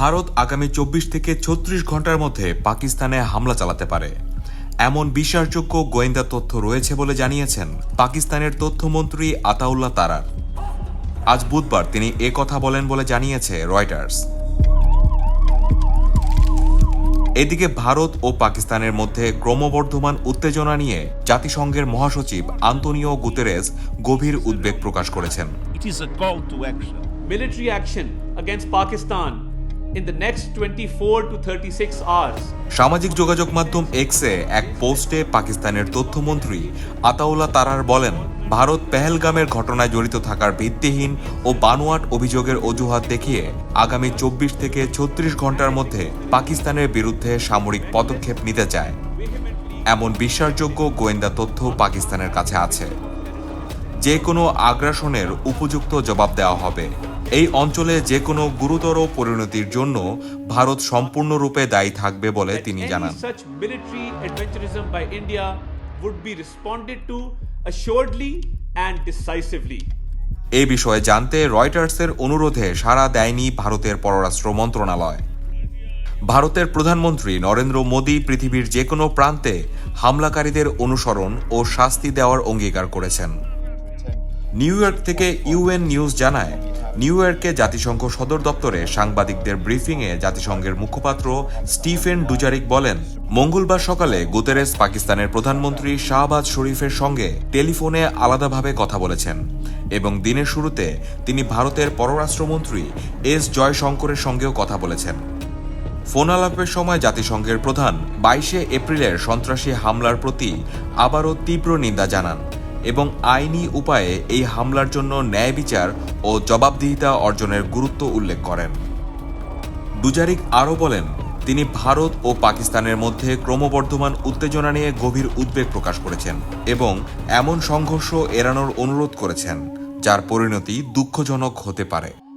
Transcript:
ভারত আগামী চব্বিশ থেকে ছত্রিশ ঘণ্টার মধ্যে পাকিস্তানে হামলা চালাতে পারে। এমন বিশ্বাসযোগ্য গোয়েন্দা তথ্য রয়েছে বলে জানিয়েছেন পাকিস্তানের তথ্যমন্ত্রী আতাউল্লাহ তারার। আজ বুধবার তিনি এ কথা বলেন বলে জানিয়েছে রয়টার্স। এদিকে ভারত ও পাকিস্তানের মধ্যে ক্রমবর্ধমান উত্তেজনা নিয়ে জাতিসংঘের মহাসচিব আন্তোনিও গুতেরেস গভীর উদ্বেগ প্রকাশ করেছেন। In the next 24 to 36 hours. সামাজিক যোগাযোগ মাধ্যম এক্সে এক পোস্টে পাকিস্তানের তথ্যমন্ত্রী আতাউল্লাহ তারার বলেন, ভারত পেহেলগামের ঘটনায় জড়িত থাকার ভিত্তিহীন ও বানোয়াট অভিযোগের অজুহাত দেখিয়ে আগামী চব্বিশ থেকে ছত্রিশ ঘণ্টার মধ্যে পাকিস্তানের বিরুদ্ধে সামরিক পদক্ষেপ নিতে চায়। এমন বিশ্বাসযোগ্য গোয়েন্দা তথ্য পাকিস্তানের কাছে আছে। যে কোনো আগ্রাসনের উপযুক্ত জবাব দেওয়া হবে। এই অঞ্চলে যে কোনো গুরুতর পরিণতির জন্য ভারত সম্পূর্ণরূপে দায়ী থাকবে বলে তিনি জানান. এই বিষয়ে জানতে রয়টার্সের অনুরোধে সাড়া দেয়নি ভারতের পররাষ্ট্র মন্ত্রণালয়। ভারতের প্রধানমন্ত্রী নরেন্দ্র মোদী পৃথিবীর যে কোনো প্রান্তে হামলাকারীদের অনুসরণ ও শাস্তি দেওয়ার অঙ্গীকার করেছেন। নিউ ইয়র্ক থেকে ইউএন নিউজ জানায় নিউ ইয়র্কে জাতিসংঘ সদর দপ্তরে সাংবাদিকদের ব্রিফিংয়ে জাতিসংঘের মুখপাত্র স্টিফেন ডুজারিক বলেন, মঙ্গলবার সকালে গুতেরেস পাকিস্তানের প্রধানমন্ত্রী শাহবাজ শরীফের সঙ্গে টেলিফোনে আলাদাভাবে কথা বলেছেন এবং দিনের শুরুতে তিনি ভারতের পররাষ্ট্রমন্ত্রী এস জয়শঙ্করের সঙ্গেও কথা বলেছেন। ফোন আলাপের সময় জাতিসংঘের প্রধান বাইশে এপ্রিলের সন্ত্রাসী হামলার প্রতি আবারও তীব্র নিন্দা জানান। এবং আইনি উপায়ে এই হামলার জন্য ন্যায় বিচার ও জবাবদিহিতা অর্জনের গুরুত্ব উল্লেখ করেন। ডুজারিক আরও বলেন, তিনি ভারত ও পাকিস্তানের মধ্যে ক্রমবর্ধমান উত্তেজনা নিয়ে গভীর উদ্বেগ প্রকাশ করেছেন এবং এমন সংঘর্ষ এড়ানোর অনুরোধ করেছেন, যার পরিণতি দুঃখজনক হতে পারে।